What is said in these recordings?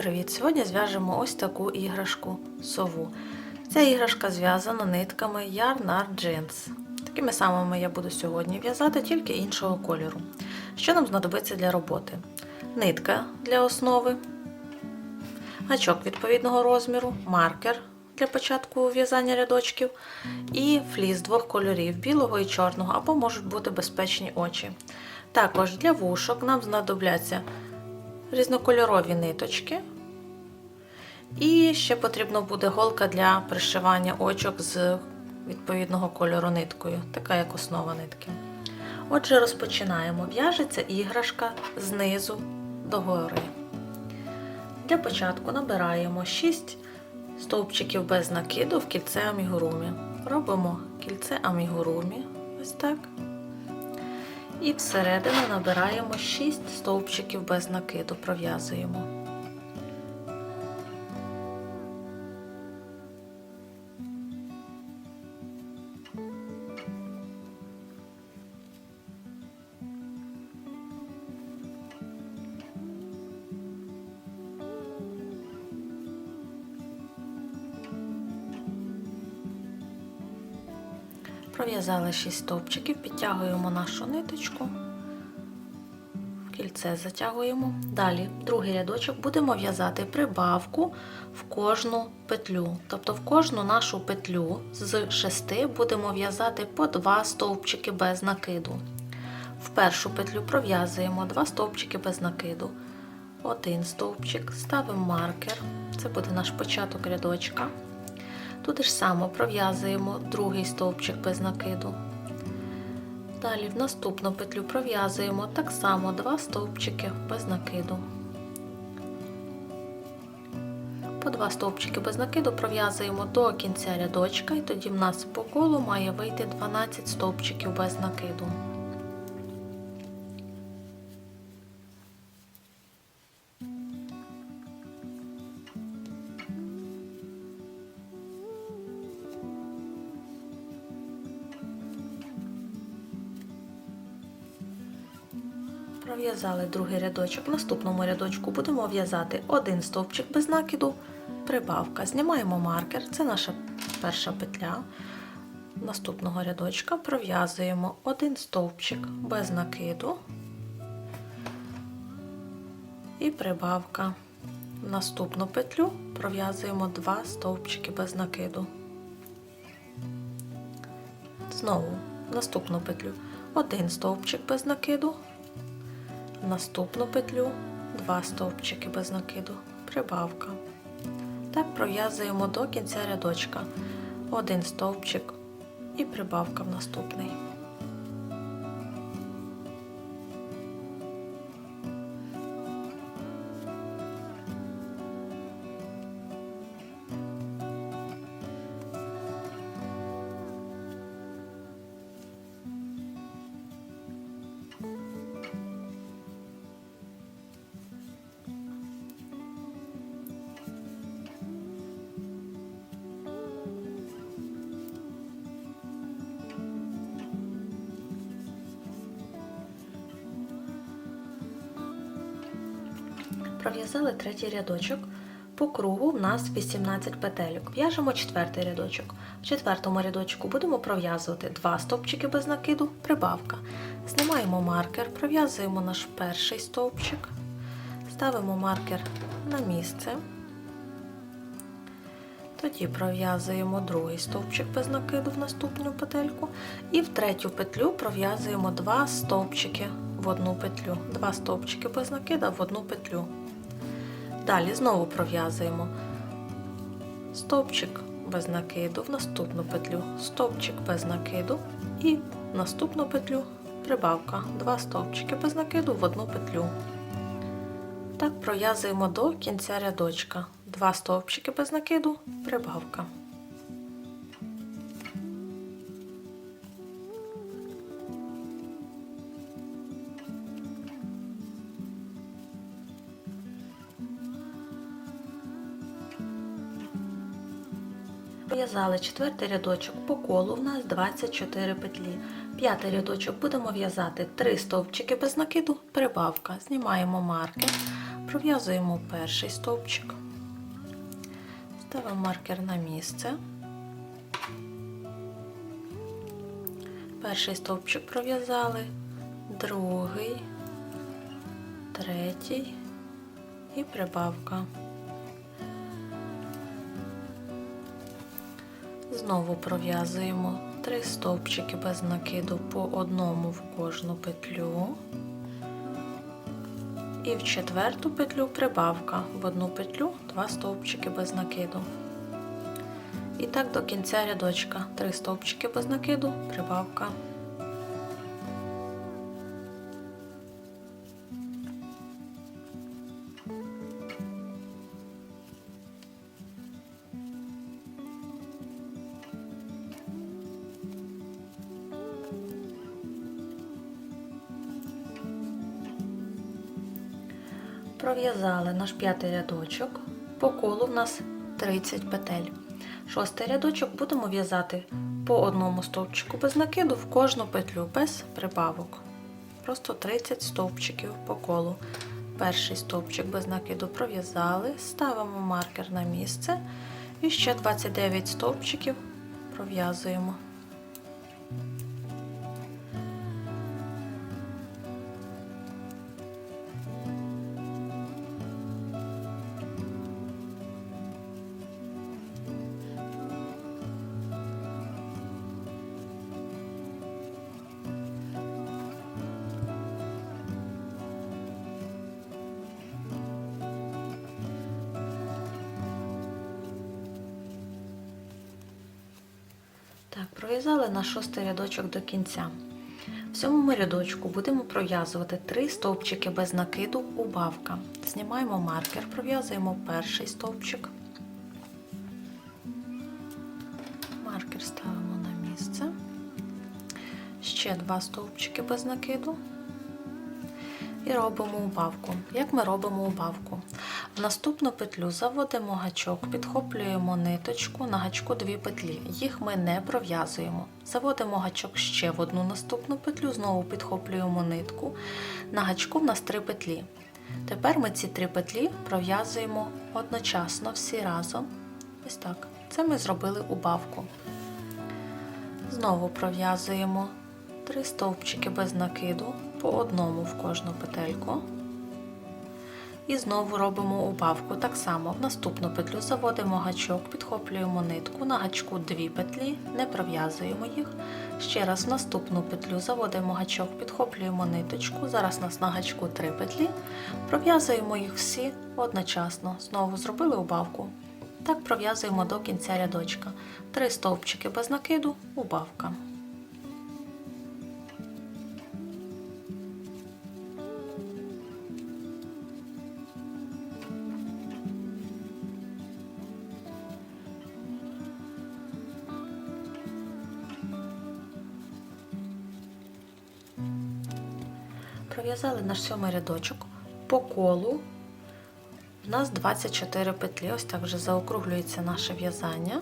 привіт! Сьогодні зв'яжемо ось таку іграшку сову. Ця іграшка зв'язана нитками Yarn Art Jeans. Такими самими я буду сьогодні в'язати, тільки іншого кольору. Що нам знадобиться для роботи? Нитка для основи, гачок відповідного розміру, маркер для початку в'язання рядочків і фліс двох кольорів білого і чорного, або можуть бути безпечні очі. Також для вушок нам знадобляться різнокольорові ниточки. І ще потрібно буде голка для пришивання очок з відповідного кольору ниткою, така як основа нитки. Отже, розпочинаємо. В'яжеться іграшка знизу до гори. Для початку набираємо 6 стовпчиків без накиду в кільце амігурумі. Робимо кільце амігурумі, ось так. І всередину набираємо 6 стовпчиків без накиду, пров'язуємо. Пров'язали 6 стовпчиків, підтягуємо нашу ниточку, кільце затягуємо. Далі, другий рядочок, будемо в'язати прибавку в кожну петлю. Тобто в кожну нашу петлю з 6 будемо в'язати по 2 стовпчики без накиду. В першу петлю пров'язуємо 2 стовпчики без накиду. Один стовпчик, ставимо маркер, це буде наш початок рядочка. Туди ж само пров'язуємо другий стовпчик без накиду. Далі в наступну петлю пров'язуємо так само два стовпчики без накиду. По два стовпчики без накиду пров'язуємо до кінця рядочка, і тоді в нас по колу має вийти 12 стовпчиків без накиду. Пров'язали другий рядочок. В наступному рядочку будемо в'язати один стовпчик без накиду, прибавка. Знімаємо маркер, це наша перша петля. Наступного рядочка пров'язуємо один стовпчик без накиду і прибавка. Наступну петлю пров'язуємо два стовпчики без накиду. Знову наступну петлю один стовпчик без накиду наступну петлю 2 стовпчики без накиду, прибавка. Так пров'язуємо до кінця рядочка один стовпчик і прибавка в наступний. Пров'язали третій рядочок. По кругу в нас 18 петельок. В'яжемо четвертий рядочок. В четвертому рядочку будемо пров'язувати 2 стовпчики без накиду, прибавка. Знімаємо маркер, пров'язуємо наш перший стовпчик, ставимо маркер на місце. Тоді пров'язуємо другий стовпчик без накиду в наступну петельку. І в третю петлю пров'язуємо 2 стовпчики в одну петлю. 2 стовпчики без накида в одну петлю. Далі знову пров'язуємо стовпчик без накиду в наступну петлю, стовпчик без накиду і в наступну петлю прибавка. Два стовпчики без накиду в одну петлю. Так пров'язуємо до кінця рядочка. Два стовпчики без накиду, прибавка. В'язали четвертий рядочок по колу, в нас 24 петлі. П'ятий рядочок будемо в'язати 3 стовпчики без накиду, прибавка. Знімаємо маркер, Пров'язуємо перший стовпчик, ставимо маркер на місце. Перший стовпчик пров'язали, другий, третій і прибавка. Знову пров'язуємо три стовпчики без накиду по одному в кожну петлю. І в четверту петлю прибавка. В одну петлю два стовпчики без накиду. І так до кінця рядочка. Три стовпчики без накиду, прибавка. Пров'язали наш п'ятий рядочок. По колу в нас 30 петель. Шостий рядочок будемо в'язати по одному стовпчику без накиду в кожну петлю без прибавок. Просто 30 стовпчиків по колу. Перший стовпчик без накиду пров'язали, ставимо маркер на місце і ще 29 стовпчиків пров'язуємо. Пров'язали наш шостий рядочок до кінця. В сьомому рядочку будемо пров'язувати три стовпчики без накиду убавка. Знімаємо маркер, пров'язуємо перший стовпчик. Маркер ставимо на місце. Ще два стовпчики без накиду. І робимо убавку. Як ми робимо убавку? Наступну петлю заводимо гачок, підхоплюємо ниточку, на гачку дві петлі. Їх ми не пров'язуємо. Заводимо гачок ще в одну наступну петлю, знову підхоплюємо нитку. На гачку в нас три петлі. Тепер ми ці три петлі пров'язуємо одночасно всі разом. Ось так. Це ми зробили убавку. Знову пров'язуємо три стовпчики без накиду по одному в кожну петельку. І знову робимо убавку. Так само в наступну петлю заводимо гачок, підхоплюємо нитку, на гачку дві петлі, не пров'язуємо їх. Ще раз в наступну петлю заводимо гачок, підхоплюємо ниточку. Зараз у нас на гачку три петлі, пров'язуємо їх всі одночасно. Знову зробили убавку. Так пров'язуємо до кінця рядочка. Три стовпчики без накиду, убавка. Пров'язали наш сьомий рядочок по колу. У нас 24 петлі, ось так вже заокруглюється наше в'язання.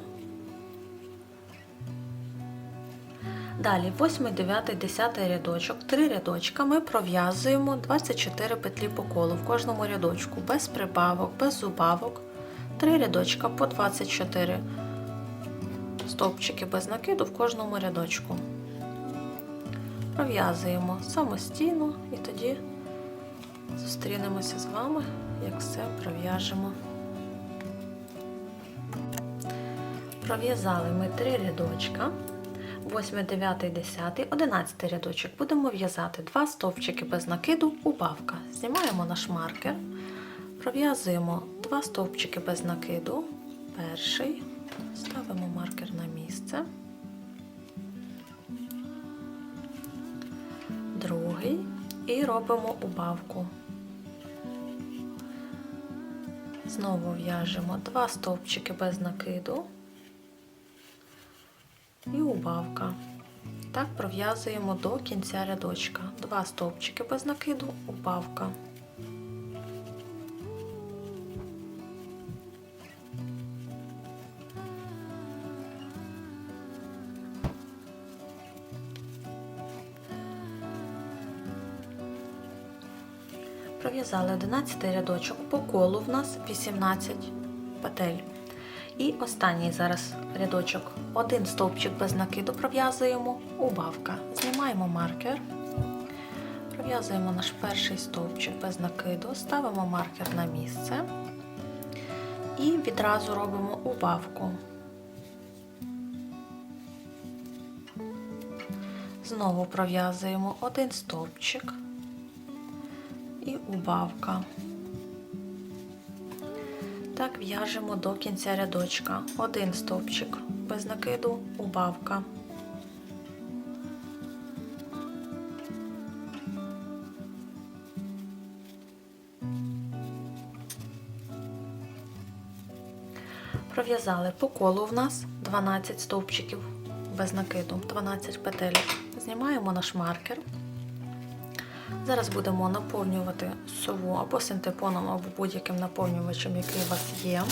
Далі, 8, 9, 10 рядочок, 3 рядочка ми пров'язуємо 24 петлі по колу в кожному рядочку, без прибавок, без зубавок. 3 рядочка по 24 стовпчики без накиду в кожному рядочку пров'язуємо самостійно і тоді зустрінемося з вами, як все пров'яжемо. Пров'язали ми три рядочка. 8, 9, 10, 11 рядочок будемо в'язати два стовпчики без накиду, убавка. Знімаємо наш маркер, пров'язуємо два стовпчики без накиду. Перший, ставимо маркер на місце. І робимо убавку. Знову в'яжемо два стовпчики без накиду і убавка. Так пров'язуємо до кінця рядочка. Два стовпчики без накиду, убавка. Пров'язали 11 рядочок, по колу в нас 18 петель. І останній зараз рядочок. Один стовпчик без накиду пров'язуємо, убавка. Знімаємо маркер, пров'язуємо наш перший стовпчик без накиду, ставимо маркер на місце і відразу робимо убавку. Знову пров'язуємо один стовпчик убавка. Так в'яжемо до кінця рядочка. Один стовпчик без накиду, убавка. Пров'язали по колу в нас 12 стовпчиків без накиду, 12 петель. Знімаємо наш маркер. Зараз будемо наповнювати сову або синтепоном, або будь-яким наповнювачем, який у вас є.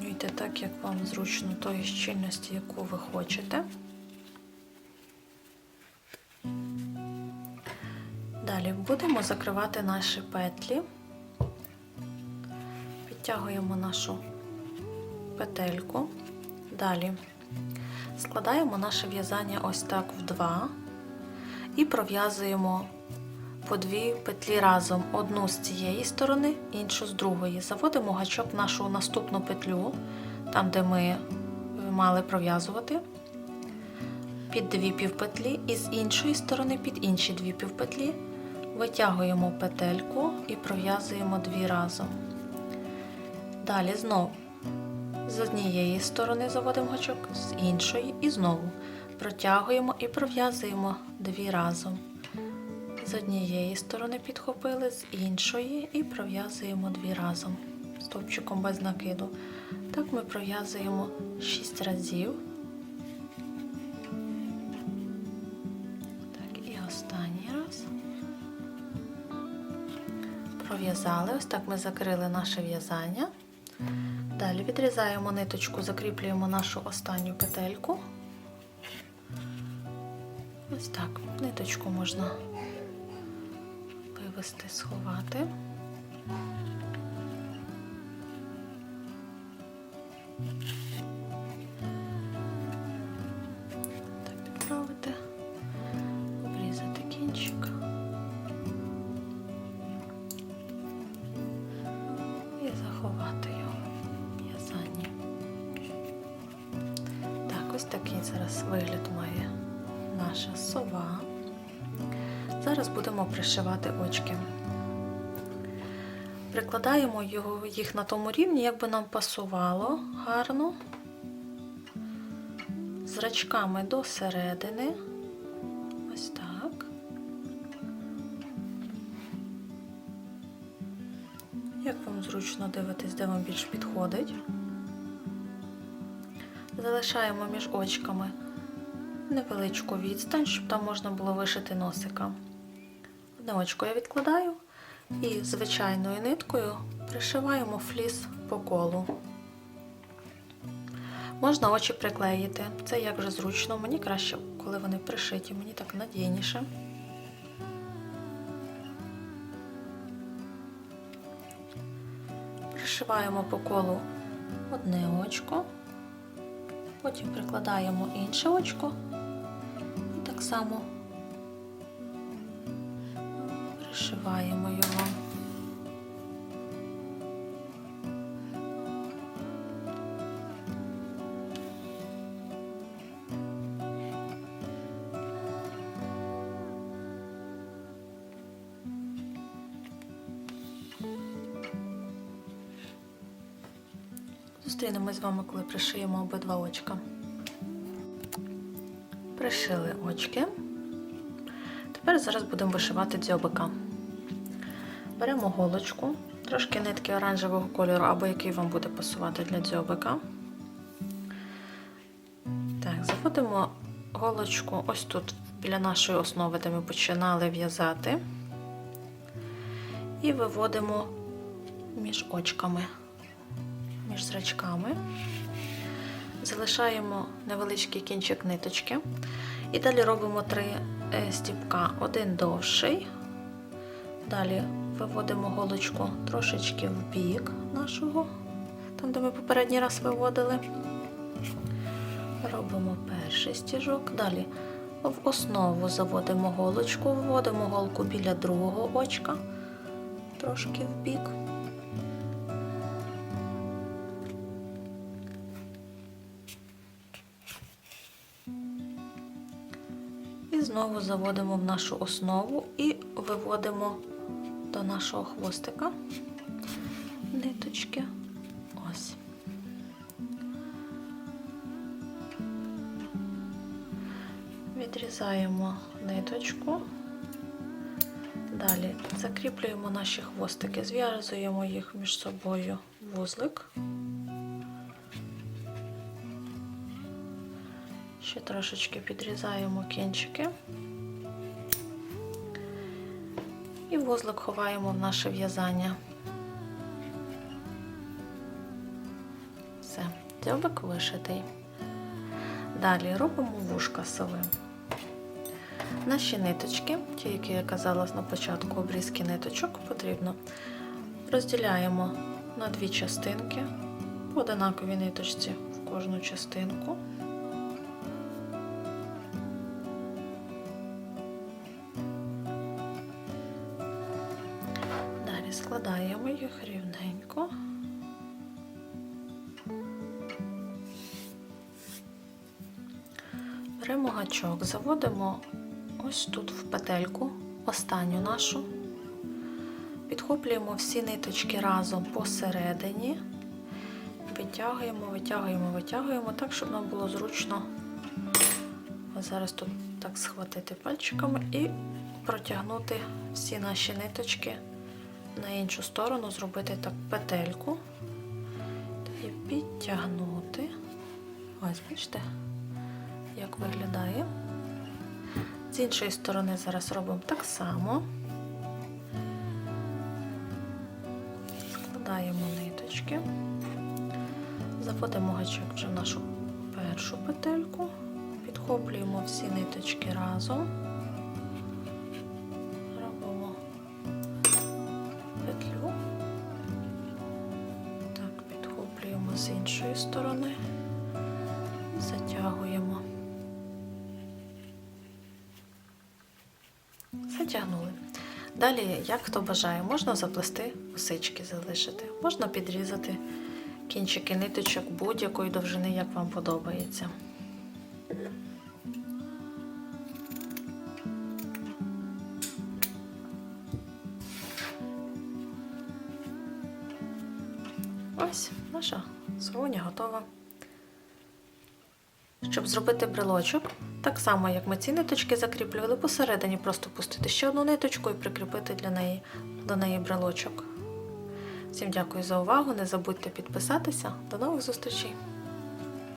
Наповнюйте так, як вам зручно, тої щільності, яку ви хочете. Далі будемо закривати наші петлі, підтягуємо нашу петельку. Далі складаємо наше в'язання ось так в два і пров'язуємо по дві петлі разом одну з цієї сторони, іншу з другої. Заводимо гачок в нашу наступну петлю, там, де ми мали пров'язувати, під дві півпетлі, і з іншої сторони під інші дві півпетлі. Витягуємо петельку і пров'язуємо дві разом. Далі знову з однієї сторони заводимо гачок, з іншої і знову протягуємо і пров'язуємо дві разом. З однієї сторони підхопили, з іншої і пров'язуємо дві разом стовпчиком без накиду. Так ми пров'язуємо 6 разів. Так, і останній раз. Пров'язали, ось так ми закрили наше в'язання. Далі відрізаємо ниточку, закріплюємо нашу останню петельку. Ось так, ниточку можна вивести, сховати. Так, пришивати очки. Прикладаємо їх на тому рівні, як би нам пасувало гарно, зрачками до середини. Ось так. Як вам зручно дивитись, де вам більш підходить. Залишаємо між очками невеличку відстань, щоб там можна було вишити носика. Одне очко я відкладаю і звичайною ниткою пришиваємо фліс по колу. Можна очі приклеїти, це як вже зручно, мені краще, коли вони пришиті, мені так надійніше. Пришиваємо по колу одне очко, потім прикладаємо інше очко і так само Пришиваємо його. Зустрінемось з вами, коли пришиємо обидва очка. Пришили очки. Тепер зараз будемо вишивати дзьобика. Беремо голочку, трошки нитки оранжевого кольору, або який вам буде пасувати для дзьобика. Так, заводимо голочку ось тут, біля нашої основи, де ми починали в'язати. І виводимо між очками, між зрачками. Залишаємо невеличкий кінчик ниточки. І далі робимо три е, стіпка. Один довший. Далі виводимо голочку трошечки в бік нашого, там, де ми попередній раз виводили. Робимо перший стіжок. Далі в основу заводимо голочку, вводимо голку біля другого очка, трошки в бік. І знову заводимо в нашу основу і виводимо до нашого хвостика ниточки. Ось. Відрізаємо ниточку. Далі закріплюємо наші хвостики, зв'язуємо їх між собою вузлик. Ще трошечки підрізаємо кінчики. І вузлик ховаємо в наше в'язання. Все, дзьобик вишитий. Далі робимо вушка сови. Наші ниточки, ті, які я казала на початку обрізки ниточок, потрібно розділяємо на дві частинки, по одинаковій ниточці в кожну частинку. Беремо гачок, заводимо ось тут в петельку, останню нашу, підхоплюємо всі ниточки разом посередині, витягуємо, витягуємо, витягуємо так, щоб нам було зручно. Зараз тут так схватити пальчиками і протягнути всі наші ниточки на іншу сторону, зробити так петельку. І підтягнути. Ось, бачите? Як виглядає. З іншої сторони зараз робимо так само. Складаємо ниточки, заводимо гачок вже в нашу першу петельку, підхоплюємо всі ниточки разом, як хто бажає, можна заплести косички залишити, можна підрізати кінчики ниточок будь-якої довжини, як вам подобається. Ось наша сувоня готова. Щоб зробити брелочок, так само як ми ці ниточки закріплювали, посередині просто пустити ще одну ниточку і прикріпити для неї, до неї брелочок. Всім дякую за увагу, не забудьте підписатися. До нових зустрічей!